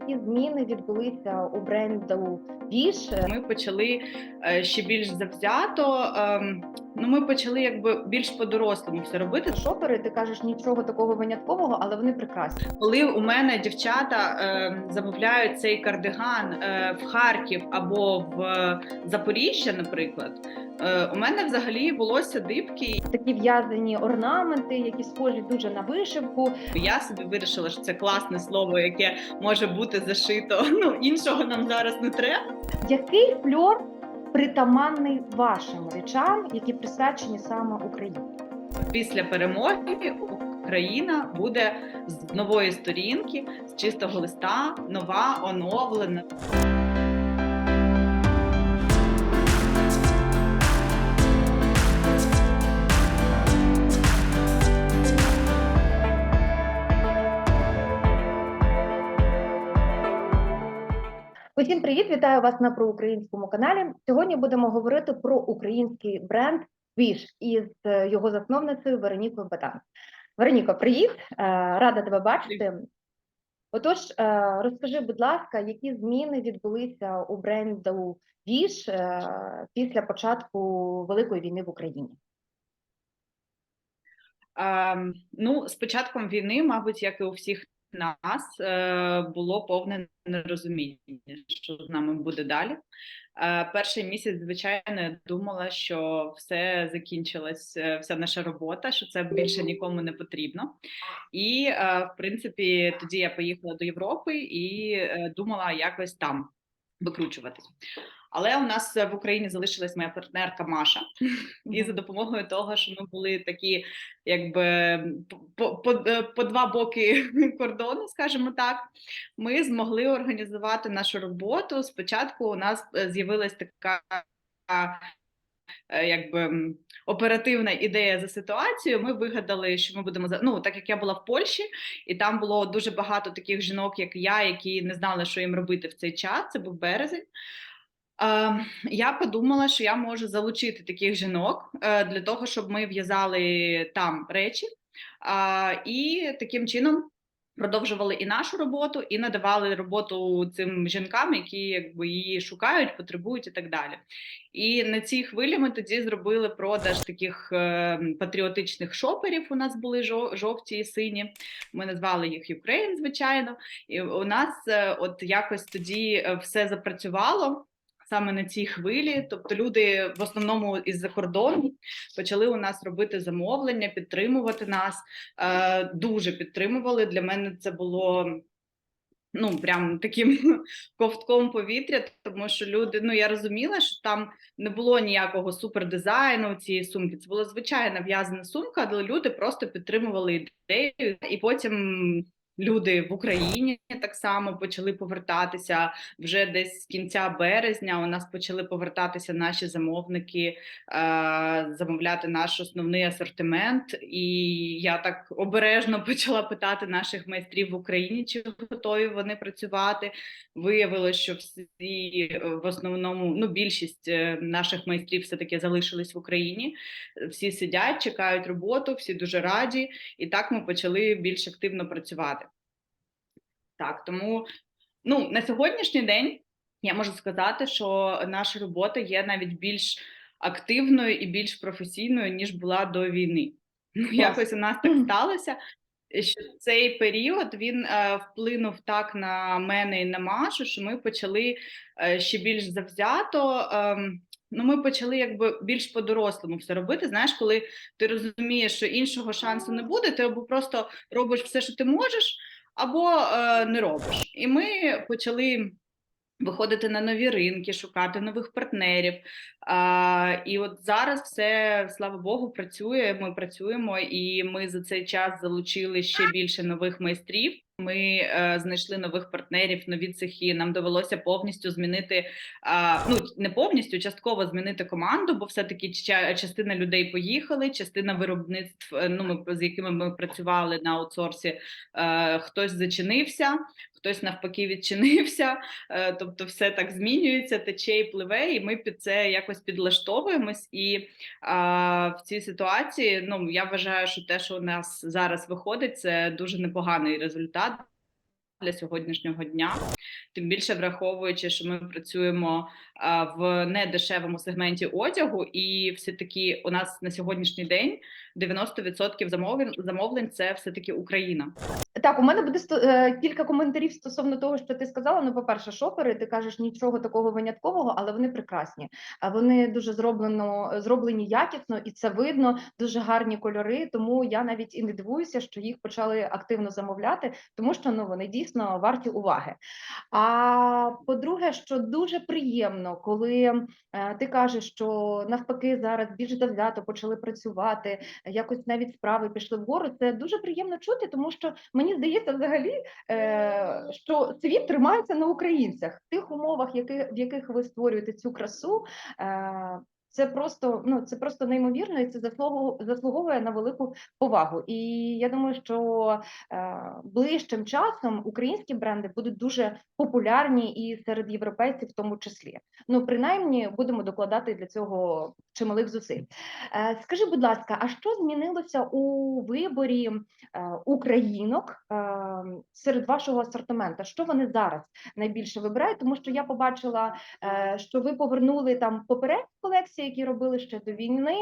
Які зміни відбулися у бренду Віш? Ми почали е, ще більш завзято. Ну, ми почали якби більш по-дорослому все робити. Шопери, ти кажеш нічого такого виняткового, але вони прекрасні. Коли у мене дівчата е, замовляють цей кардиган е, в Харків або в е, Запоріжжя, наприклад, е, у мене взагалі волосся дибки. Такі в'язані орнаменти, які схожі дуже на вишивку. Я собі вирішила, що це класне слово, яке може бути зашито. Ну іншого нам зараз не треба. Який фльор притаманний вашим речам, які присвячені саме Україні? Після перемоги Україна буде з нової сторінки, з чистого листа, нова, оновлена. Усім привіт! Вітаю вас на проукраїнському каналі. Сьогодні будемо говорити про український бренд Віш із е, його засновницею Веронікою Батан. Вероніко, привіт! Е, Рада тебе бачити. Отож, е, розкажи, будь ласка, які зміни відбулися у бренду Віш після початку Великої війни в Україні? Ем, ну, з початком війни, мабуть, як і у всіх нас, е, було повне нерозуміння, що з нами буде далі. Е, перший місяць, звичайно, я думала, що все закінчилась, е, вся наша робота, що це більше нікому не потрібно. І, в принципі, тоді я поїхала до Європи і думала якось там викручуватись. Але у нас в Україні залишилась моя партнерка Маша, і за допомогою того, що ми були такі, якби по, по, по два боки кордону, скажімо так, ми змогли організувати нашу роботу. Спочатку у нас е, з'явилась така. е, Якби оперативна ідея за ситуацією, ми вигадали, що ми будемо за ну, так як я була в Польщі, і там було дуже багато таких жінок, як я, які не знали, що їм робити в цей час. Це був березень. Е, Я подумала, що я можу залучити таких жінок е, для того, щоб ми в'язали там речі, і таким чином продовжували і нашу роботу, і надавали роботу цим жінкам, які якби її шукають, потребують і так далі. І на цій хвилі ми тоді зробили продаж таких е, патріотичних шоперів. У нас були жо- жовті і сині. Ми назвали їх Ukraine, звичайно. І у нас е, от якось тоді е, все запрацювало саме на цій хвилі. Тобто люди в основному із-за кордону почали у нас робити замовлення, підтримувати нас. Е, Дуже підтримували. Для мене це було. Ну, прям таким ковтком повітря, тому що люди, ну я розуміла, що там не було ніякого супердизайну цієї сумки. Це була звичайна в'язана сумка, але люди просто підтримували ідею, і потім люди в Україні так само почали повертатися вже десь з кінця березня. У нас почали повертатися наші замовники, е, замовляти наш основний асортимент. І я так обережно почала питати наших майстрів в Україні, чи готові вони працювати. Виявилося, що всі е, в основному, ну більшість е, наших майстрів все таки залишились в Україні. Всі сидять, чекають роботу, всі дуже раді, і так ми почали більш активно працювати. Так, тому ну на сьогоднішній день я можу сказати, що наша робота є навіть більш активною і більш професійною ніж була до війни. Ну якось у нас так сталося. Що цей період він е, вплинув так на мене і на Машу, що ми почали е, ще більш завзято. ем, ну, ми почали якби більш по-дорослому все робити. Знаєш, коли ти розумієш, що іншого шансу не буде, ти або просто робиш все, що ти можеш, або е, не робиш. І ми почали виходити на нові ринки, шукати нових партнерів. А, і от зараз все, слава Богу, працює. Ми працюємо, і ми за цей час залучили ще більше нових майстрів. Ми е, знайшли нових партнерів, нові цехи. Нам довелося повністю змінити е, ну не повністю, частково змінити команду, бо все-таки частина людей поїхали, частина виробництв, е, ну ми з якими ми працювали на аутсорсі, е, хтось зачинився, хтось навпаки відчинився. Е, тобто, все так змінюється, тече і пливе, і ми під це якось підлаштовуємось. І а, в цій ситуації, ну я вважаю, що те, що у нас зараз виходить, це дуже непоганий результат. для сьогоднішнього дня. Тим більше враховуючи, що ми працюємо в недешевому сегменті одягу, і все таки у нас на сьогоднішній день 90% замовлень замовлень це все таки Україна. Так, у мене буде сто- е, кілька коментарів стосовно того, що ти сказала. Ну, по-перше, шопери, ти кажеш нічого такого виняткового, але вони прекрасні. Вони дуже зроблено зроблені якісно, і це видно. Дуже гарні кольори. Тому я навіть і не дивуюся, що їх почали активно замовляти, тому що ну вони дійсно варті уваги. А по-друге, що дуже приємно, коли е, ти кажеш, що навпаки зараз більш завзято почали працювати, якось навіть справи пішли вгору. Це дуже приємно чути, тому що мені здається, взагалі, е, що світ тримається на українцях в тих умовах, в яких ви створюєте цю красу. Це просто ну це просто неймовірно, і це заслуговує на велику повагу. І я думаю, що е, ближчим часом українські бренди будуть дуже популярні і серед європейців, в тому числі. Ну, принаймні, будемо докладати для цього чималих зусиль. Е, скажи, будь ласка, а що змінилося у виборі е, українок е, серед вашого асортименту? Що вони зараз найбільше вибирають? Тому що я побачила, що ви повернули там попередні колекції, які робили ще до війни.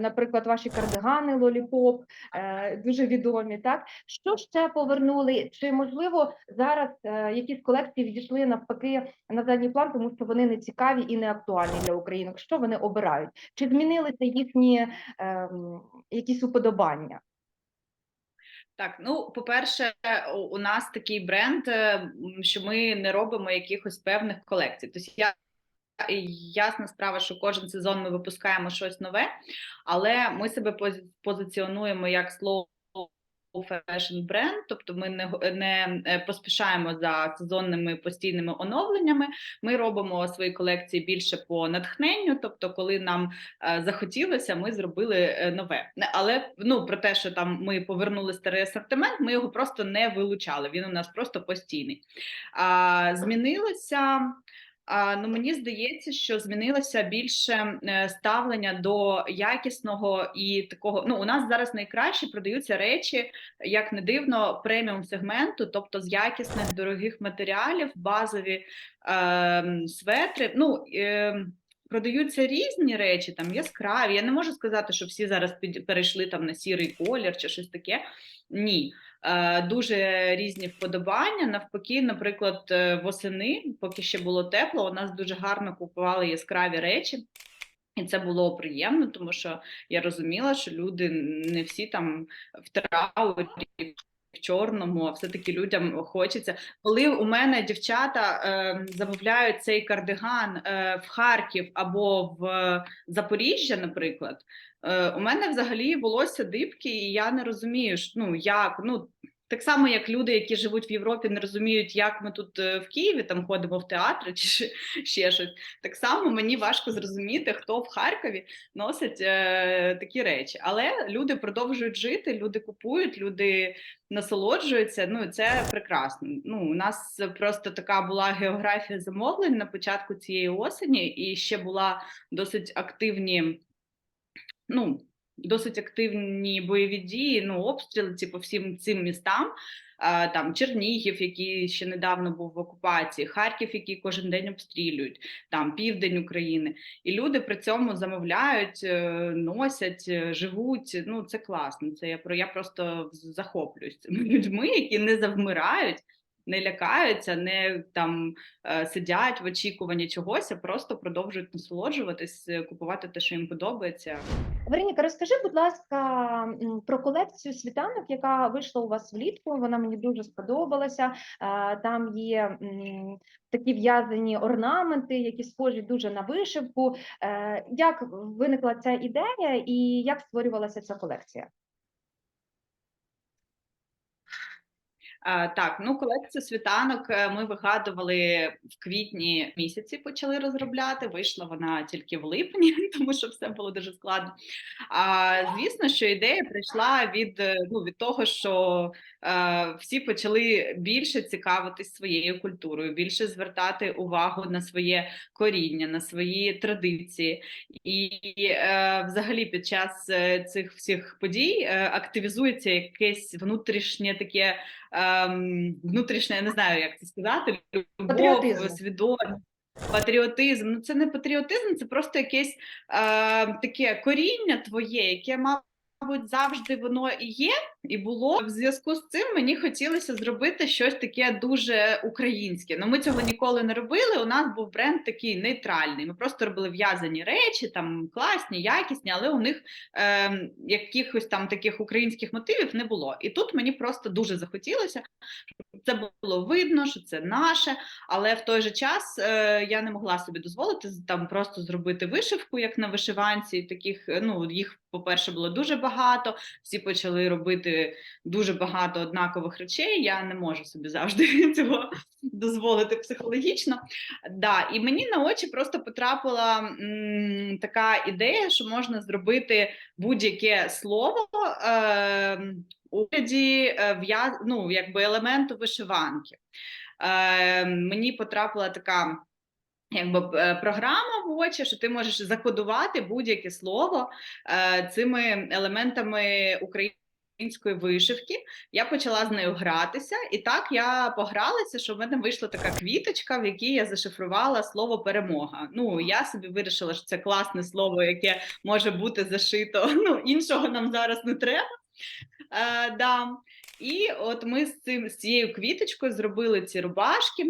Наприклад, ваші кардигани Лоліпоп дуже відомі. Так що ще повернули? Чи можливо зараз якісь колекції відійшли навпаки на задній план, тому що вони не цікаві і не актуальні для українок? Що вони обирають? Чи змінилися їхні е, якісь уподобання? Так, ну по-перше, у- нас такий бренд, е, що ми не робимо якихось певних колекцій. Тобто я ясна справа, що кожен сезон ми випускаємо щось нове, але ми себе позиціонуємо як slow fashion бренд, тобто ми не, не е, поспішаємо за сезонними постійними оновленнями. Ми робимо свої колекції більше по натхненню. Тобто, коли нам е, захотілося, ми зробили е, нове. Але ну про те, що там ми повернули старий асортимент, ми його просто не вилучали. Він у нас просто постійний. А, змінилося. Ну, мені здається, що змінилося більше е, ставлення до якісного і такого. Ну, у нас зараз найкраще продаються речі, як не дивно, преміум сегменту, тобто з якісних дорогих матеріалів, базові е, светри. Ну, е, Продаються різні речі, там яскраві. Я не можу сказати, що всі зараз під, перейшли там на сірий колір чи щось таке. Ні. Е, дуже різні вподобання. Навпаки, наприклад, е, восени, поки ще було тепло, у нас дуже гарно купували яскраві речі. І це було приємно, тому що я розуміла, що люди не всі там в траурі, чорному, а все-таки людям хочеться. Коли у мене дівчата е, замовляють цей кардиган е, в Харків або в Запоріжжя, наприклад, е, у мене взагалі волосся дибки, і я не розумію, що, ну як ну. Так само, як люди, які живуть в Європі, не розуміють, як ми тут е, в Києві там ходимо в театри чи ще щось. Так само мені важко зрозуміти, хто в Харкові носить е, такі речі. Але люди продовжують жити, люди купують, люди насолоджуються. Ну це прекрасно. Ну, у нас просто така була географія замовлень на початку цієї осені, і ще була досить активні. Ну, досить активні бойові дії, ну, обстріли ці по всім цим містам. Там Чернігів, який ще недавно був в окупації, Харків, який кожен день обстрілюють, там південь України. І люди при цьому замовляють, е, носять, е, живуть. Ну це класно. Це я про я просто захоплююсь цими людьми, які не завмирають, не лякаються, не там е, сидять в очікуванні чогось, а просто продовжують насолоджуватись, е, купувати те, що їм подобається. Вероніка, розкажи, будь ласка, про колекцію світанок, яка вийшла у вас влітку. Вона мені дуже сподобалася. Е, Там є такі в'язані орнаменти, які схожі дуже на вишивку. Як виникла ця ідея і як створювалася ця колекція? Так, ну колекцію світанок е, ми вигадували в квітні місяці, почали розробляти. Вийшла вона тільки в липні, тому що все було дуже складно. А звісно, що ідея прийшла від, е, ну, від того, що е, всі почали більше цікавитись своєю культурою, більше звертати увагу на своє коріння, на свої традиції. І е, взагалі під час е, цих всіх подій е, активізується якесь внутрішнє таке ем, внутрішня, я не знаю, як це сказати, любов, Патріотизм. свідомість. Патріотизм, ну це не патріотизм, це просто якесь е, таке коріння твоє, яке, мабуть, завжди воно і є, і було. В зв'язку з цим мені хотілося зробити щось таке дуже українське. Ну ми цього ніколи не робили. У нас був бренд такий нейтральний. Ми просто робили в'язані речі, там класні, якісні, але у них е, якихось там таких українських мотивів не було. І тут мені просто дуже захотілося, щоб це було видно, що це наше, але в той же час е, я не могла собі дозволити там просто зробити вишивку, як на вишиванці. Таких е, ну їх, по-перше, було дуже багато. Всі почали робити дуже багато однакових речей. Я не можу собі завжди цього дозволити психологічно. Да, і мені на очі просто потрапила м, така ідея, що можна зробити будь-яке слово. Е, вигляді е, в'яз- ну, якби елементу вишиванки. Е, мені потрапила така якби е, програма в очі, що ти можеш закодувати будь-яке слово е, цими елементами української вишивки. Я почала з нею гратися, і так я погралася, що в мене вийшла така квіточка, в якій я зашифрувала слово перемога. Ну я собі вирішила, що це класне слово, яке може бути зашито. Ну іншого нам зараз не треба. Е, да. І от ми з цим з цією квіточкою зробили ці рубашки.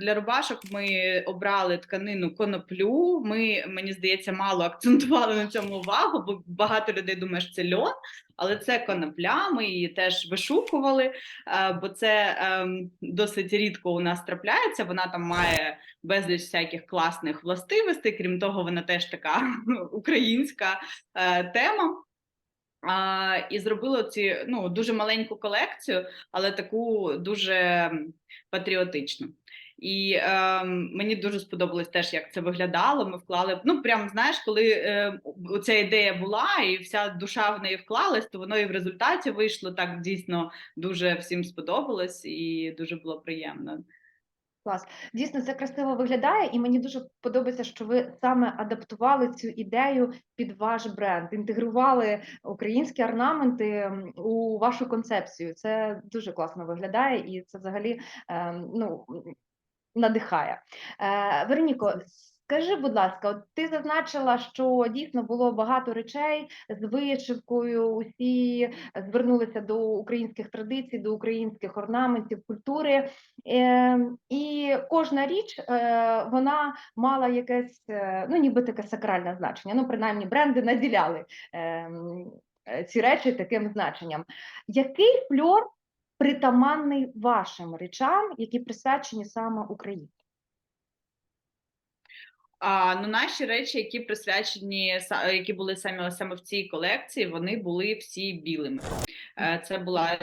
Для рубашок ми обрали тканину коноплю. Ми, мені здається, мало акцентували на цьому увагу, бо багато людей думає, що це льон, але це конопля. Ми її теж вишукували, е, бо це ем, досить рідко у нас трапляється. Вона там має безліч всяких класних властивостей. Крім того, вона теж така українська е, тема. А, і зробили ці ну дуже маленьку колекцію, але таку дуже патріотичну. І е, мені дуже сподобалось теж, як це виглядало. Ми вклали. Ну прям знаєш, коли е, ця ідея була, і вся душа в неї вклалась, то воно і в результаті вийшло так дійсно дуже всім сподобалось, і дуже було приємно. Клас. Дійсно, це красиво виглядає, і мені дуже подобається, що ви саме адаптували цю ідею під ваш бренд, інтегрували українські орнаменти у вашу концепцію. Це дуже класно виглядає, і це взагалі ем, ну, надихає. Е, Вероніко, скажи, будь ласка, от ти зазначила, що дійсно було багато речей з вишивкою, усі звернулися до українських традицій, до українських орнаментів, культури. Е, і кожна річ е, вона мала якесь, е, ну ніби таке сакральне значення. Ну, принаймні, бренди наділяли е, е, ці речі таким значенням. Який фльор притаманний вашим речам, які присвячені саме Україні? А, ну, наші речі, які присвячені які були саме саме в цій колекції, вони були всі білими. Е, Це була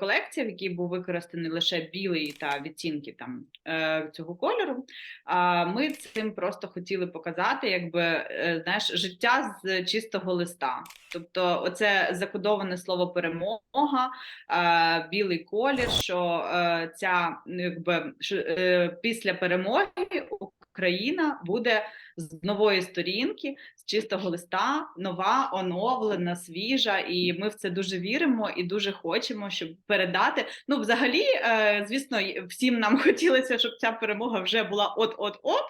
колекція, в якій був використаний лише білий та відтінки там е, цього кольору. А ми цим просто хотіли показати, якби е, знаєш, життя з чистого листа. Тобто, оце закодоване слово перемога, е, білий колір, що е, ця ну, якби е, після перемоги Україна буде з нової сторінки, з чистого листа, нова, оновлена, свіжа, і ми в це дуже віримо і дуже хочемо, щоб передати. Ну, взагалі, е, звісно, всім нам хотілося, щоб ця перемога вже була от-от-от.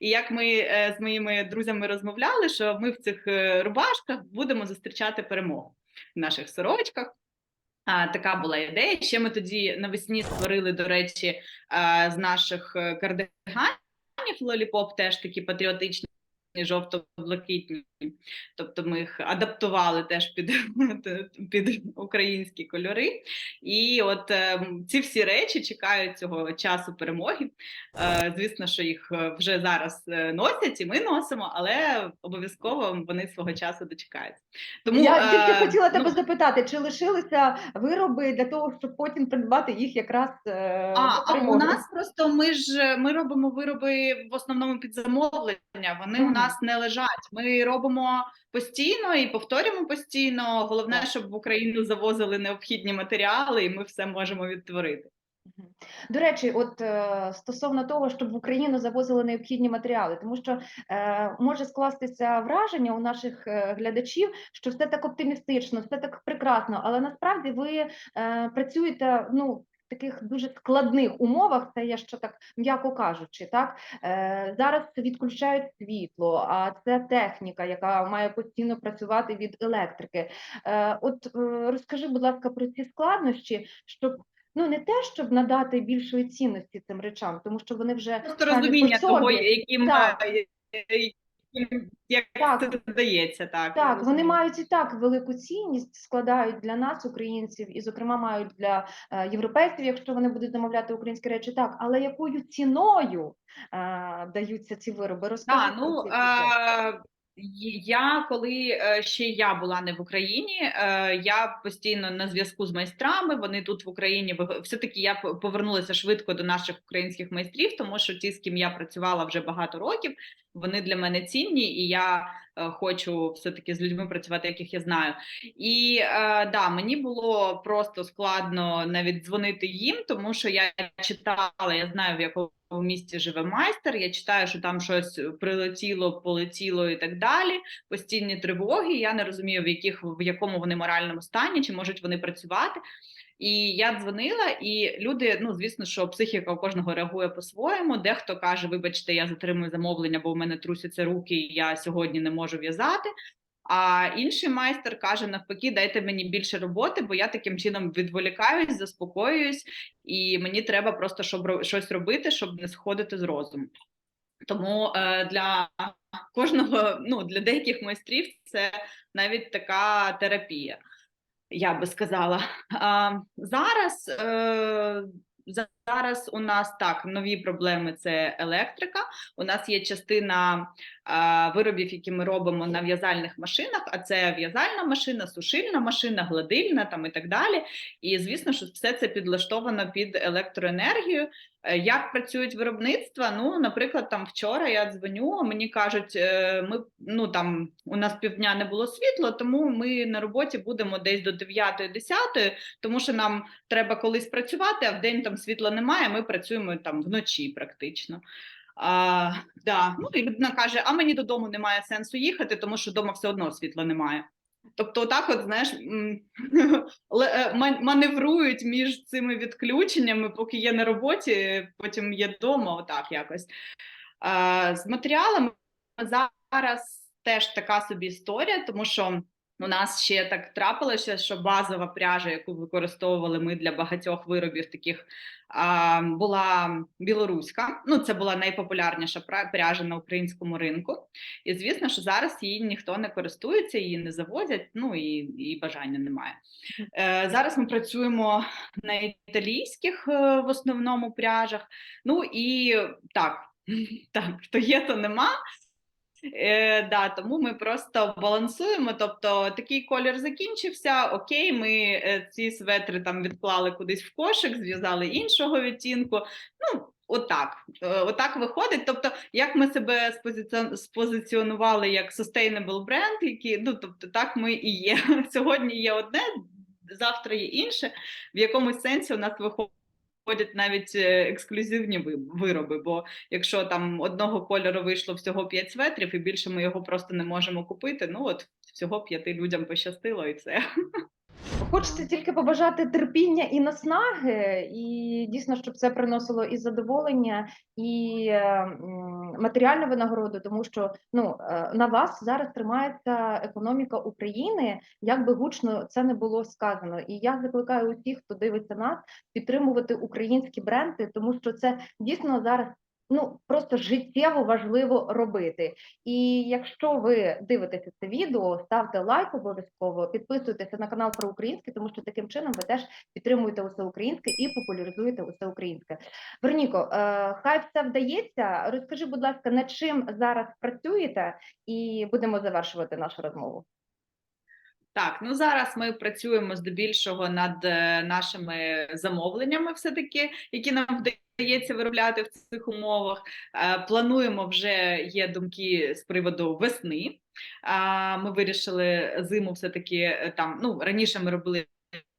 І як ми е, з моїми друзями розмовляли, що ми в цих е, рубашках будемо зустрічати перемогу в наших сорочках. А, така була ідея. Ще ми тоді навесні створили, до речі, е, з наших кардиганів лоліпоп теж такі патріотичні, жовто-блакитні. Тобто ми їх адаптували теж під, під українські кольори. І от е, ці всі речі чекають цього часу перемоги. Е, звісно, що їх е, вже зараз носять, і ми носимо, але обов'язково вони свого часу дочекаються. Тому Я тільки хотіла тебе ну, запитати, чи лишилися вироби для того, щоб потім придбати їх якраз А, а у нас просто ми ж ми робимо вироби в основному під замовлення. Вони у Мгм. Нас не лежать. Ми робимо постійно і повторюємо постійно. Головне, щоб в Україну завозили необхідні матеріали, і ми все можемо відтворити. До речі, от е, стосовно того, щоб в Україну завозили необхідні матеріали, тому що е, може скластися враження у наших е, глядачів, що все так оптимістично, все так прекрасно, але насправді ви е, працюєте ну. Таких дуже складних умовах, це я ще так м'яко кажучи, так е, зараз відключають світло, а це техніка, яка має постійно працювати від електрики. Е, от е, розкажи, будь ласка, про ці складнощі, щоб ну не те, щоб надати більшої цінності цим речам, тому що вони вже Просто розуміння того, яким, Так. Як Так. це додається, так. Так, вони мають і так велику цінність, складають для нас, українців, і, зокрема, мають для е, європейців, якщо вони будуть замовляти українські речі, так, але якою ціною е, даються ці вироби? Розкажи Так, про ну я коли е, ще я була не в Україні, е, я постійно на зв'язку з майстрами. Вони тут в Україні все-таки я повернулася швидко до наших українських майстрів, тому що ті, з ким я працювала вже багато років, вони для мене цінні, і я е, хочу все-таки з людьми працювати, яких я знаю. І да, мені було просто складно навіть дзвонити їм, тому що я читала, я знаю в якому місті живе майстер. Я читаю, що там щось прилетіло, полетіло і так далі. Постійні тривоги. Я не розумію, в яких в якому вони моральному стані, чи можуть вони працювати. І я дзвонила, і люди, ну звісно, що психіка у кожного реагує по-своєму. Дехто каже: Вибачте, я затримую замовлення, бо в мене трусяться руки, і я сьогодні не можу в'язати. А інший майстер каже: навпаки, дайте мені більше роботи, бо я таким чином відволікаюсь, заспокоююсь, і мені треба просто щоб щось робити, щоб не сходити з розуму. Тому е, для кожного, ну для деяких майстрів, це навіть така терапія, я би сказала. А, зараз, е, зараз у нас так нові проблеми це електрика. У нас є частина а, виробів, які ми робимо на в'язальних машинах, а це в'язальна машина, сушильна машина, гладильна там і так далі. І звісно, що все це підлаштовано під електроенергію. Е, Як працюють виробництва? Ну, наприклад, там вчора я дзвоню, мені кажуть, е, ми ну там у нас півдня не було світла, тому ми на роботі будемо десь до 9-10, тому що нам треба колись працювати, а в день там світла немає. Ми працюємо там вночі практично. А, да. Ну і людина каже: а мені додому немає сенсу їхати, тому що вдома все одно світла немає. Тобто, отак, от знаєш, е, ман- маневрують між цими відключеннями, поки є на роботі, потім є вдома, отак якось. А, з матеріалами зараз теж така собі історія, тому що у нас ще так трапилося, що базова пряжа, яку використовували ми для багатьох виробів, таких була білоруська. Ну, це була найпопулярніша пряжа на українському ринку. І звісно, що зараз її ніхто не користується, її не завозять, ну і, і бажання немає. Е, зараз ми працюємо на італійських е, в основному пряжах. Ну і так, так, то є, то нема. Е, да, тому ми просто балансуємо. Тобто такий колір закінчився. Окей, ми е, ці светри там відклали кудись в кошик, зв'язали іншого відтінку. Ну, отак. Е, отак виходить. Тобто, як ми себе спозиціон- спозиціонували як sustainable бренд, який, ну тобто, так ми і є. Сьогодні є одне, завтра є інше. В якомусь сенсі у нас виходить. Навіть е, ексклюзивні ви- вироби, бо якщо там одного кольору вийшло всього 5 светрів, і більше ми його просто не можемо купити. Ну от всього п'яти людям пощастило, і це Хочеться тільки побажати терпіння і наснаги, і дійсно, щоб це приносило і задоволення, і е, матеріальну винагороду, тому що ну е, на вас зараз тримається економіка України, як би гучно це не було сказано. І я закликаю усіх, хто дивиться нас, підтримувати українські бренди, тому що це дійсно зараз. Ну просто життєво важливо робити. І якщо ви дивитеся це відео, ставте лайк обов'язково, підписуйтеся на канал про українське, тому що таким чином ви теж підтримуєте усе українське і популяризуєте усе українське. Вероніко, е, хай все вдається. Розкажи, будь ласка, над чим зараз працюєте, і будемо завершувати нашу розмову. Так. Ну зараз ми працюємо здебільшого над е, нашими замовленнями, все таки, які нам вдається виробляти в цих умовах. Е, Плануємо вже є думки з приводу весни. Ми вирішили зиму все таки там. Ну раніше ми робили.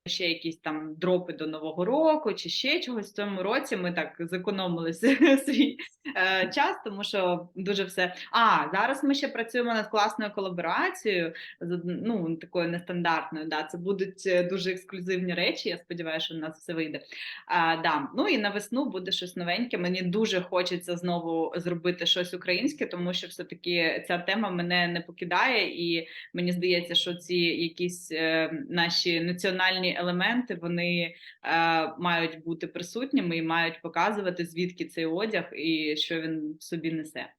Ще якісь там дропи до нового року, чи ще чогось в цьому році. Ми так зекономили свій е, час, тому що дуже все. А зараз ми ще працюємо над класною колаборацією з ну такою нестандартною. Да, це будуть е, дуже ексклюзивні речі. Я сподіваюся, що в нас все вийде. А, да. Ну і на весну буде щось новеньке. Мені дуже хочеться знову зробити щось українське, тому що все таки ця тема мене не покидає, і мені здається, що ці якісь е, наші національні елементи вони е, мають бути присутніми і мають показувати звідки цей одяг і що він собі несе.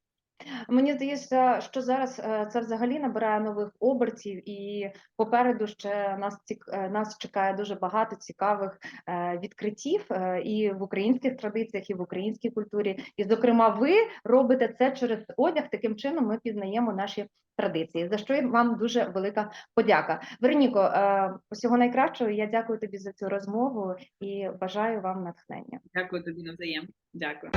Мені здається, що зараз е, це взагалі набирає нових обертів, і попереду ще нас цік... е, нас чекає дуже багато цікавих е, відкриттів і в українських традиціях, і в українській культурі. І, зокрема, ви робите це через одяг. Таким чином ми пізнаємо наші традиції. За що вам дуже велика подяка. Вероніко, усього найкращого. Я дякую тобі за цю розмову і бажаю вам натхнення. Дякую тобі навзаєм. Дякую.